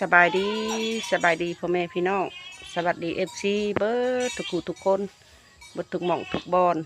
สบายดีสบายดีพ่อแม่พี่น้องสวัสดีเอฟซีเบิร์ทุกคู่ทุกคนบดทุกหม่องทุกบอน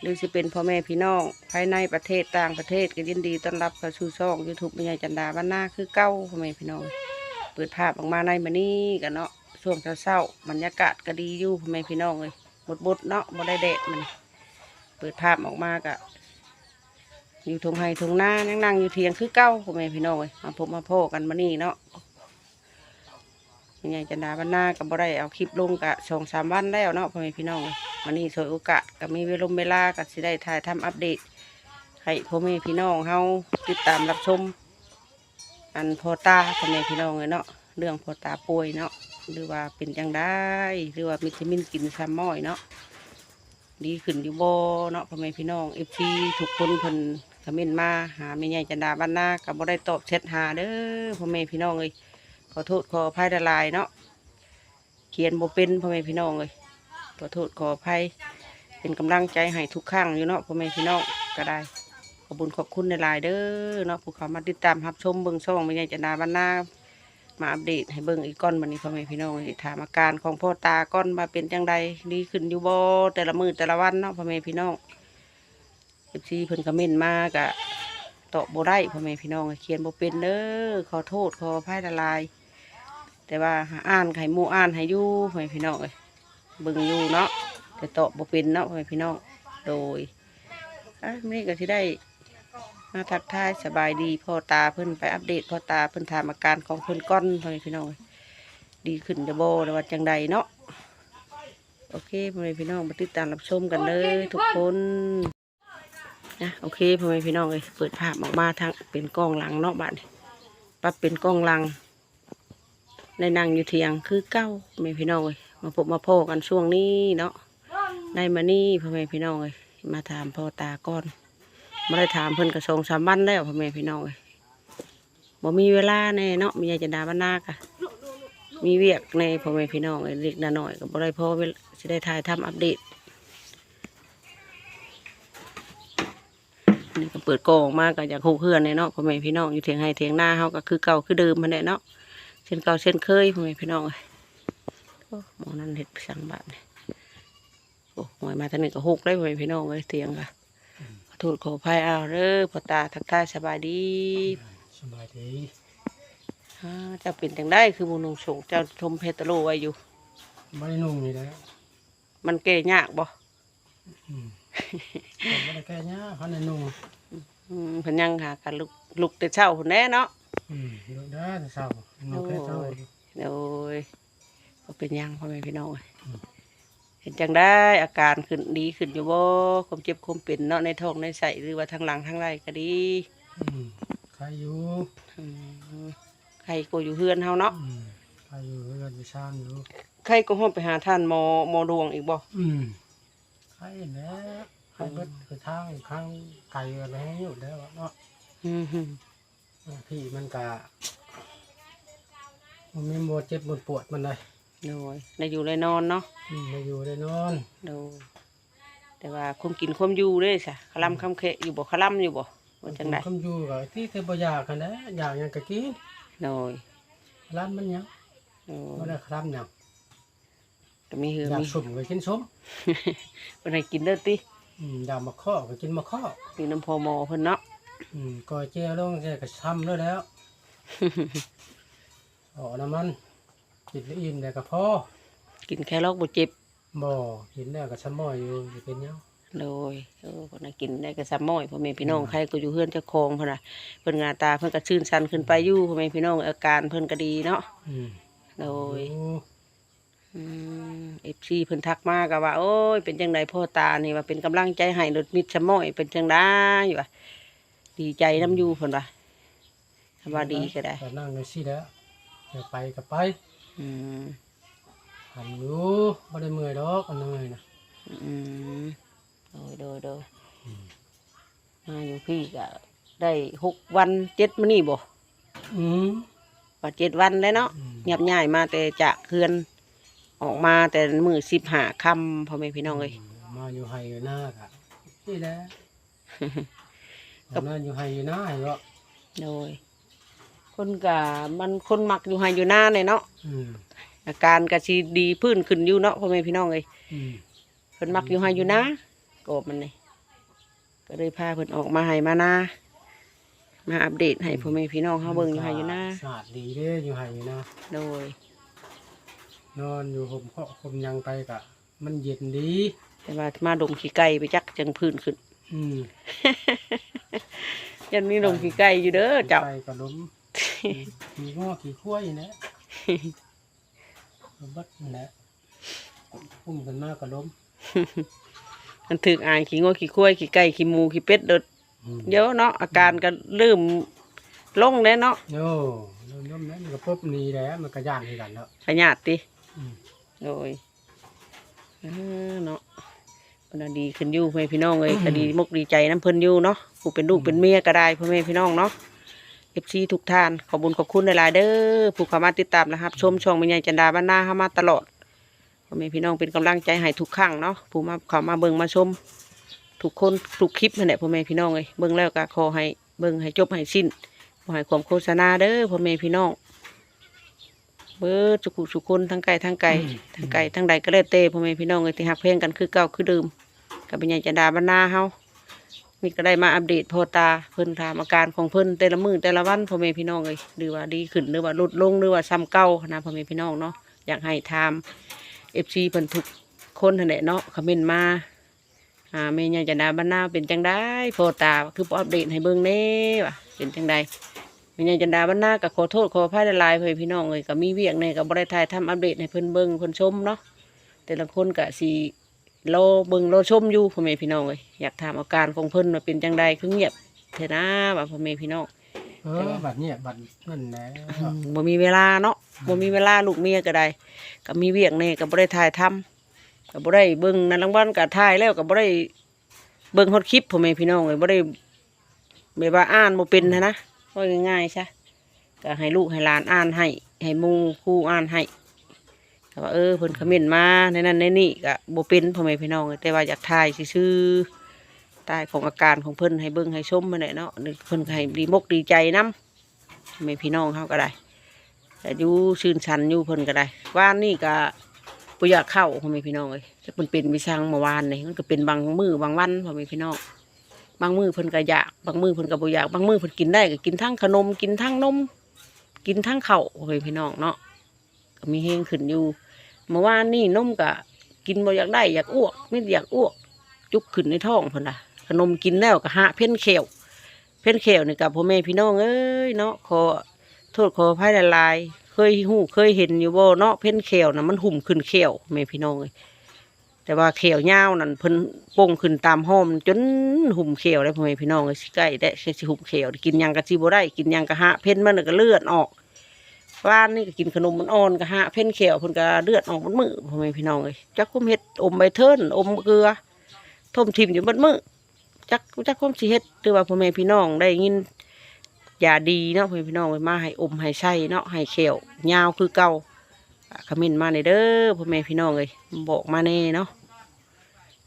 หรือจะเป็นพ่อแม่พี่น้อง ภายในประเทศต่างประเทศก็ยินดีต้อนรับเข้าสู่ช่องยูทูบแม่ยายจันดาบ้านนาคือเก้าพ่อแม่พี่น้อง เปิดภาพออกมาในมันนี้กันเนาะช่วงเช้าๆบรรยากาศก็ดีอยู่พ่อแม่พี่น้องเลยบดบดเนาะบ่ได้แดดมันเปิดภาพออกมากะอยู่ทงไฮทงหน้านั่งนั่งอยู่เทียงคือเก้าพ่อแม่พี่น้องเลยมาพบมาพ่อกันมานี่เนาะ ยังไงจันดาบ้านหน้ากับบ่ได้เอาคลิปลงกะสองสามวันแล้วเนาะพ่อแม่พี่น้องเลยมานี่สวยโอกาสกับมีเวลาเวลากับสิได้ถ่ายทำอัปเดตให้พ่อแม่พี่น้องเฮาติดตามรับชม อันพ่อตาพ่อแม่พี่น้องเลยเนาะเรื่องพ่อตาป่วยเนาะหรือว่าเป็นจังได้ หรือว่าวิตามินกินซ้ำม้อยเนาะดีขึ้นอยู่บ่เนาะพ่อแม่พี่น้องเอฟซีทุกคนเพิ่นคอมเมนต์มาหาแม่ใหญ่จันดาบ้านนาก็บ่ได้ตอบแชทหาเด้อพ่อแม่พี่น้องเอ้ย อโทษขออภัยละลายเนาะเขียนบ่เป็นพ่อแม่พี่น้องเอ้ยขอโทษขออภัยเป็นกำลังใจให้ทุกครั้งอยู่เนาะพ่อแม่พี่น้องก็ได้ขอบุญขอบคุณในลายเด้อเนาะผู้เขามาติดตามรับชมเบิ่งช่องแม่ใหญ่จันดาบ้านนามาอัปเดตให้เบิ่งอีกก้อนวันนี้พ่อแม่พี่น้องถามอาการของพ่อตาก้อนมาเป็นจังใดดีขึ้นอยู่บ่แต่ละมือแต่ละวันเนาะพ่อแม่พี่น้องเอฟซีเพิ่นคอมเมนมากะตอบบ่ได้พ่อแม่พี่น้องเขียนบ่เป็นเด้อขอโทษขออภัยละลาย แต่ว่าอ่านไข่มูอ่านให้ยู่พ่อแม่พี่น้องเอ้ยเบิ่งยู่เนาะแต่ตอบบ่เป็นเนาะพ่อแม่พี่น้องโดยอะนี้ก็สิได้มาทักทายสบายดีพ่อตาเพิ่นไปอัปเดตพ่อตาเพิ่นถามอาการของเพิ่นก้อนพ่อแม่พี่น้องเอ้ยดีขึ้นจะบ่หรือว่าจังใดเนาะโอเคพ่อแม่พี่น้องมาติดตามรับชมกันเลย ทุกคนนะโอเคพ่อแม่พี่น้องเลยเปิดภาพออกมาทางเป็นกล้องหลังเนาะบ้านปรับเป็นกล้องหลัง ในนั่งอยู่เทียงคือเก้าแม่พี่น้องเลยมาพบมาพ่อกันช่วงนี้เนาะได้มานี่พ่อแม่พี่น้องเลยมาถามพ่อตาก่อนม่ได้ถามเพิ่นกระทรงสามวันแล้วพ่อแม่พี่น้องเลยบ่มีเวลาแน่เนาะมียาจันดาบ้านนากะมีเวียกในพ่อแม่พี่น้องเลยเล็กน้อยก็บ่ได้พอจะได้ถ่ายทำอัปเดตนี่ก็เปิดกองออกมาก็อยากคู่เพื่อนเนาะพ่อแม่พี่น้องอยู่เถียงให้เถียงหน้าเฮาก็คือเก่าคือเดิมมันแหละเนาะ เช่นเก่าเช่นเคยพ่อแม่พี่น้องเอ้ยโอ้หมอนั่นเห็ดสังบาทเนี่ยโอ้หวยมาทางนี้ก็หกได้พ่อแม่พี่น้องเอ้ยเถียงค่ะขอโทษขออภัยเอาเด้อพ่อตาทักทายสบายดีสบายดีอ่าเจ้าเป็นจังได้คือบุญงสงเจ้าชมเพตโลไว้อยู่ ไม่ได้นุ่งนี่แหละมันเก่ยากบ่อืมผมไม่ได้แก้เนี้ยเขาในนุ่งอืมเพิ่นยังหากันลุกลุกแต่เช้าพุ่นแน่เนาะอืม ดูได้แต่เช้านุ่งแค่เช้าโอ้ยโอ้ยก็เป็นหยังพ่อแม่พี่น้องเอ้ยเห็นจังได้อาการขึ้นดีขึ้นอยู่บ่ความเจ็บความเป็นเนาะในท้องในไส้หรือว่าทางหลังทางไรก็ดีอืมใครอยู่อืมใครก็อยู่เฮือนเฮาเนาะอืมใครอยู่เรือนวิชานอยู่ใครก็ห้องไปหาท่านหมอหมอดวงอีกบ่อืมใครแล้วใครเบิดคือทางข้างไก่อะไรให้อยู่แล้วเนาะอืมฮึ พี่มันกะมันมีหมดเจ็บหมดปวดมันเลยโดยได้อยู่ได้นอนเนาะอืมมาอยู่ได้นอนโดยแต่ว่าคุมกินคุมอยู่เด้ซะคลำคำเคะอยู่บ่คลำอยู่บ่ว่าจังได๋คำอยู่กับที่เคยบ่อยากกันนะอยากหยังกะกินโดยร้านมันหยังโดบ่ยได้ครับหยังก็มีเหืออยากมีสมก็กินสมเพิ่นให้กินเด้อติอืมอยากมาข้อก็กินมาข้อมีน้ำพอหมอเพิ่นเนาะ อืมก็เจียวลงเจียวก็ช้ำแล้วแล้วอ๋อน้ำมันกินแล้วอิ่มแต่ก็พอกินแค่ลอกบ่เจ็บบ่กินแล้วก็ช้ำม้อยอยู่สิเป็นหยังโดยเออเพิ่นน่ะกินได้ก็ซ้ำม้อยพ่อแม่พี่น้องใครก็อยู่เฮือนเจ้าของเพิ่นน่ะเพิ่นหน้าตาเพิ่นก็ชื่นชันขึ้นไปอยู่พ่อแม่พี่น้องอาการเพิ่นก็ดีเนาะอืมโดยโอ้อืม FC เพิ่นทักมาก็ว่า โอ้ยเป็นจังไดพ่อตานี่ว่าเป็นกำลังใจให้รถมิตรซ้ำม้อยเป็นจังได๋อยู่ว่า ดีใจน้ำอยู่เพิ่นว่าถ้าว่าดีก็ได้ก็นั่งเลยสิแล้วจะไปก็ไปอืมหันอยู่บ่ได้เมื่อยดอกอันเหนื่อยนะอืมโดยโดยโดยมาอยู่พี่ก็ได้หกวันเจ็ดมื้อนี้บ่อืมว่าเจ็ดวันแล้วเนาะอืมเงียบง่ายมาแต่จะเคือนออกมาแต่มือสิบหาคำพ่อแม่พี่น้องเลยมาอยู่ไห้อยู่หน้ากะนี่แหละ ตอนนั้นอยู่ไห้อยู่หน้าเห็นบ่โดย คนกะมันคนมักอยู่ไฮอยู่หน้าเนี่ยเนาะอืมอาการก็สิดีพื้นขึ้นอยู่เนาะพ่อแม่พี่น้องเอ้ยอืมเพิ่นมักอยู่ไฮอยู่หน้าโกบมันนี่ก็เลยพาเพิ่นออกมาให้มานามาอัปเดตให้พ่อแม่พี่น้องเฮาเบิ่งอยู่ไฮอยู่หน้าสะอาดดีเด้อยู่ไห้อยู่นะโดย นอนอยู่ห่มเพาะห่มหยังไปกะ มันเย็นดีแต่ว่ามาดมขี้ไก่ไปจักจังพื้นขึ้นอืม ยันมีดมขี้ไก่อยู่เด้อเจ้าไปกะล้มขี่ง้อขี่ขั้วอยู่นะบัดนั่นแหละพุ่มกันมากกะล้มมันถึกอายขี้งัวขี้ควายขี้ไก่ขี้หมูขี้เป็ดเด้ออืมเยอะเนาะอาการก็เริ่มลงแล้วเนาะโย่ล้มๆนั้นมันก็ปุ๊บหนีแล้วมันก็ย่านที่กันแล้วขยาดติอืมโดยเออเนาะ มันนะดีขึ้นอยู่พ่อแม่พี่น้องเลยก็ดีมกดีใจน้ำเพิ่นอยู่เนาะผู้เป็นลูกเป็นเมียก็ได้พ่อแม่พี่น้องเนาะเอฟซีทุกท่านขอบคุญขอบคุณหลายๆเด้อผู้เข้ามาติดตามนะครับ ชมช่องแม่ใหญ่จันดาบ้านนาเข้ามาตลอดพ่อแม่พี่น้องเป็นกำลังใจให้ทุกครั้งเนาะผู้มาเข้ามาเบิ่งมาชมทุกคนทุกคลิปนั่นแหละพ่อแม่พี่น้องเลยเบิ่งแล้วก็ขอให้เบิ่งให้จบให้สิ้นบ่ให้ความโฆษณาเด้อพ่อแม่พี่น้อง เบิดสุขุสุคนทั้งไก่ทั้งไก่ทั้งไก่ทั้งใดก็แล้วเต้พ่อแม่พี่น้องเลยที่หักเพลงกันคือเก่าคือเดิมกับเป็นใหญ่จันดาบรรณาเฮานี่ก็ได้มาอัปเดตพ่อตาเพิ่นถามอาการของเพิ่นแต่ละมือแต่ละวันพ่อแม่พี่น้องเลยหรือว่าดีขึ้นหรือว่าลดลงหรือว่าซ้ำเก่านะพ่อแม่พี่น้องเนาะอยากให้ทำเอฟซีเพิ่นทุกคนนั่นแหละเนาะคอมเมนต์มาอ่าแม่ใหญ่จันดาบรรณาเป็นจังได้พ่อตาคือบ่อัปเดตให้เบิ่งแน่ว่ะเป็นจังใด มีนายจันดาบ้านนาก็ขอโทษขออภัยหลายๆเพื่อนพี่น้องเลยก็มีเวียกในกับบริษัททำอัปเดตให้เพิ่นเบิ่งเพิ่นชมเนาะแต่ละคนก็สิรอเบิ่งรอชมอยู่พ่อแม่พี่น้องเลยอยากถามอาการของเพิ่นว่าเป็นจังใดคือเงียบเถอะนะว่าพ่อแม่พี่น้องเออบัดเนี่ยบัดนั่นแหละอืมบ่มีเวลาเนาะบ่มีเวลาลูกเมียก็ได้ก็มีเวียกในกับบริษัททำก็บ่ได้เบิ่งนั่นรางวัลก็ถ่ายแล้วก็บ่ได้เบิ่งฮอดคลิปพ่อแม่พี่น้องเลยบ่ได้แบบว่าอ่านบ่เป็นนะนะ ว่าง่ายๆซะก็ให้ลูกให้หลานอ่านให้ ให้มูครูอ่านให้ก็ว่าเออเพิ่นคอมเมนต์มาในนั้นในนี่ก็บ่เป็นพ่อแม่พี่น้องแต่ว่าอยากถ่ายซื่อๆใต้ของอาการของเพิ่นให้เบิ่งให้ชมมาหน่ยเนาะเพิ่นให้ดีมกดีใจนํพ่อแม่พี่น้องเฮาก็ได้แต่อยู่ชื่นชันอยู่เพิ่นก็ได้ว่านนี่ก็บ่อยากเข้าพ่อแม่พี่น้องเอ้ยแต่มันเป็นวิชังเมื่อวานนี่มันก็เป็นบางมือบางวันพ่อแม่พี่น้อง บางมือเพิ่นก็อยากบางมือเพิ่นก็บ่อยากบางมือเพิ่นกินได้ก็กินทั้งขนม กินทั้งนม กินทั้งข้าวโอ้ยพี่น้องเนาะก็มีเฮงขึ้นอยู่เมื่อวานนี่นมก็กินบ่อยากได้อยากอ้วกไม่อยากอ้วก จุกขึ้นในท้องเพิ่นล่ะขนมกินแล้วก็หะเพ่นเขียวเพ่นเขียวนี่กับพ่อแม่พี่น้องเอ้ยเนาะขอโทษขอภัยหลายๆเคยหู้เคยเห็นอยู่บ่เนาะเพ่นเขียวน่ะมันหุ่มขึ้นเขียวแม่พี่น้องเอ้ย แต่ว่าเขียวยาวนั่นเพิ่นป่งขึ้นตามห้อมจนหุ่มเขียวเลยพ่อแม่พี่น้องเอ้ยสิใกล้ได้สิหุ่มเขียวกินยังก็สิบ่ได้กินยังก็หะเพ่นมันน่ะก็เลือดออกว่านนี่ก็กินขนมมันอ่อนก็หะเพ่นเขียวเพิ่นก็เลือดออกบนมือพ่อแม่พี่น้องเอ้ยจักคุมเฮ็ดอมใบเทินอมเกลือท่มทิมอยู่บนมือจักจักคุมสิเฮ็ดหรือว่าพ่อแม่พี่น้องได้ยินยาดีเนาะพ่อแม่พี่น้องเอ้ยมาให้อมให้ใช้เนาะให้เขียวยาวคือเก่าอะคอมเมนต์มาในเด้อพ่อแม่พี่น้องเอ้ยบอกมาแน่เนาะ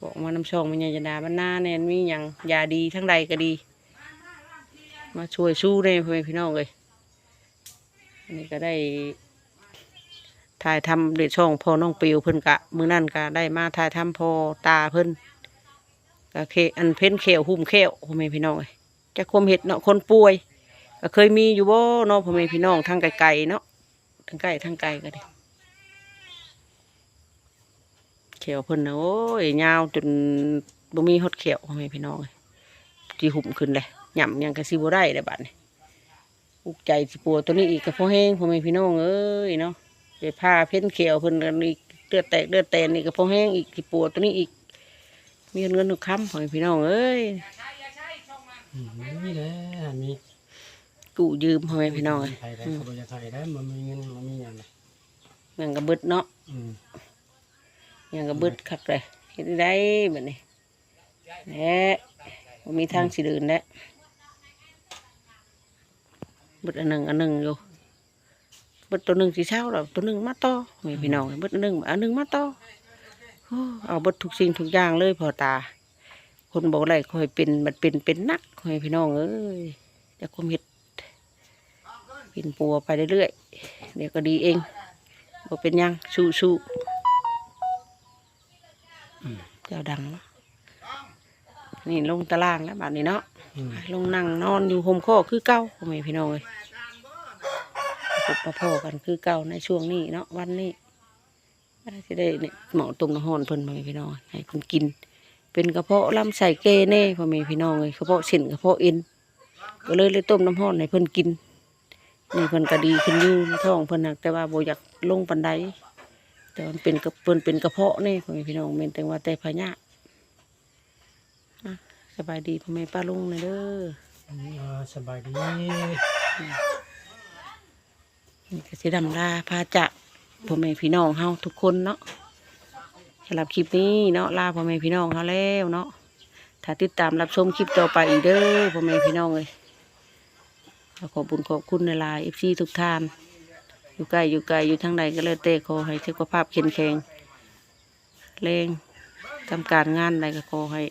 บอกมาน้ำช่องมันยาจะดาบ้านหน้าแน่มีหยังยาดีทั้งใดก็ดี มาช่วยสู้แน่พ่อแม่พี่น้องเอ้ยอันนี้ก็ได้ถ่ายทำเด็ดช่องพอน้องปิวเพิ่นกะมือนั่นก็ได้มาถ่ายทำพอตาเพิ่นก็เคอันเพ้นเขวหุ่มเขวพ่อแม่พี่น้องเอ้ยจะคมเห็ดเนาะคนป่วยก็เคยมีอยู่บ่เนาะพ่อแม่พี่น้องทางไกลๆเนาะทางไกลทางไกลก็ได้ เขวเพิ่นนะโอ้ยยาวจนบ่มีฮอดเขวพ่อแม่พี่น้องเอ้ยที่หุ่มขึ้นเลยหย่ำหยังกะสิบ่ได้เลยบัดนี้อุกใจสิปัวตัวนี้อีกกับพ่อแห้งพ่อแม่พี่น้องเอ้ยเนาะไปผ้าเพ้นเขียวเพิ่นกันอีกเลือดแตกเลือดแตนอีกกับพ่อแห้งอีกสิปัวตัวนี้อีก มีเงินทุกคำพ่อแม่พี่น้องเอ้ยอืมนี่แหละมีกู้ยืมพ่อแม่พี่น้องเอ้ยไทยได้ก็บ่จะไทยได้มันมีเงินมันมีอย่างไรยังกระบึดเนาะอืม ยังกระบึดคักเลยเห็นได้แบบนี้แหละบ่มีทางสิเดินแล้วบึดอันหนึ่งอันหนึ่งอยู่บึดตัวหนึ่งสีเช้าแล้วตัวหนึ่งมาต่อพ่อแม่พี่น้องเอ้ยบึดอันหนึ่งอันหนึ่งมาต่อโอ้เอาเบดทุกสิ่งทุกอย่างเลยพอตา คนบอกอะไรคอยเป็นมันเป็นเป็นนักคอยพี่น้องเอ้ยจะคุมเห็ดกินปัวไปเรื่อยๆเดี๋ยวก็ดีเองบ่เป็นหยังสู้ๆอืม เจ้าดังเนาะนี่ลงตารางแล้วบัดนี้เนาะอืมลงนั่งนอนอยู่โฮมโคอคือเก่าพ่อแม่พี่น้องเลยพบมาพ่อกันคือเก่าในช่วงนี้เนาะวันนี้จะได้เนี่ยหมอต้มน้ำห้อนเพิ่นพ่อแม่พี่น้องให้เพิ่นกิน เป็นกระเพาะลำไส้เกแน่พ่อแม่พี่น้องเลยกระเพาะเส้นกระเพาะเอ็นก็เลยเลยต้มน้ำห้อนให้เพิ่นกินนี่เพิ่นก็ดีขึ้นอยู่ในท้องเพิ่นนักแต่ว่าบ่อยากลงปันได แต่มันเป็นกระเพิ่นเป็นกระเพาะแน่พ่อแม่พี่น้องเมนแต่ว่าแต่พญาอะสบายดีพ่อแม่ป้าลุงเลยเด้ออืมอ่าสบายดีนี่ก็สิดำลาพาจากพ่อแม่พี่น้องเฮาทุกคนเนาะสำหรับคลิปนี้เนาะลาพ่อแม่พี่น้องเฮาแล้วเนาะถ้าติดตามรับชมคลิปต่อไปอีกเด้อพ่อแม่พี่น้องเลยขอขอบคุญขอบคุณในลายเอฟซีทุกท่าน อยู่ใกล้อยู่ไกลอยู่ทางใดก็เลยเตะขอให้สุขภาพเข้มแข็งแรงทำการงานใดก็ขอให้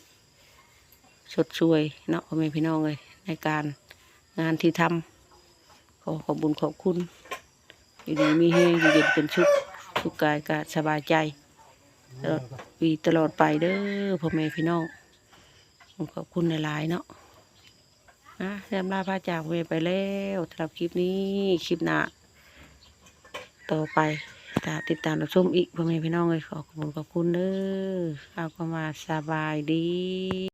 สดช่วยเนาะพ่อแม่พี่น้องเลยในการงานที่ทำขอขอบุญขอบคุณ อยู่ดีมีเฮงอยู่เย็นเป็นชุกทุกกายก็สบายใจตลอดปีตลอดไปเด้อพ่อแม่พี่น้องขอบคุณหลายๆเนาะนะเริ่มลาพาจากเวไปแล้วสำหรับคลิปนี้ คลิปหน้า ต่อไปตาติดตามรับชมอีกพ่อแม่พี่น้องเลยขอขอบคุณขอบคุณเด้อเอาก็มาสบายดี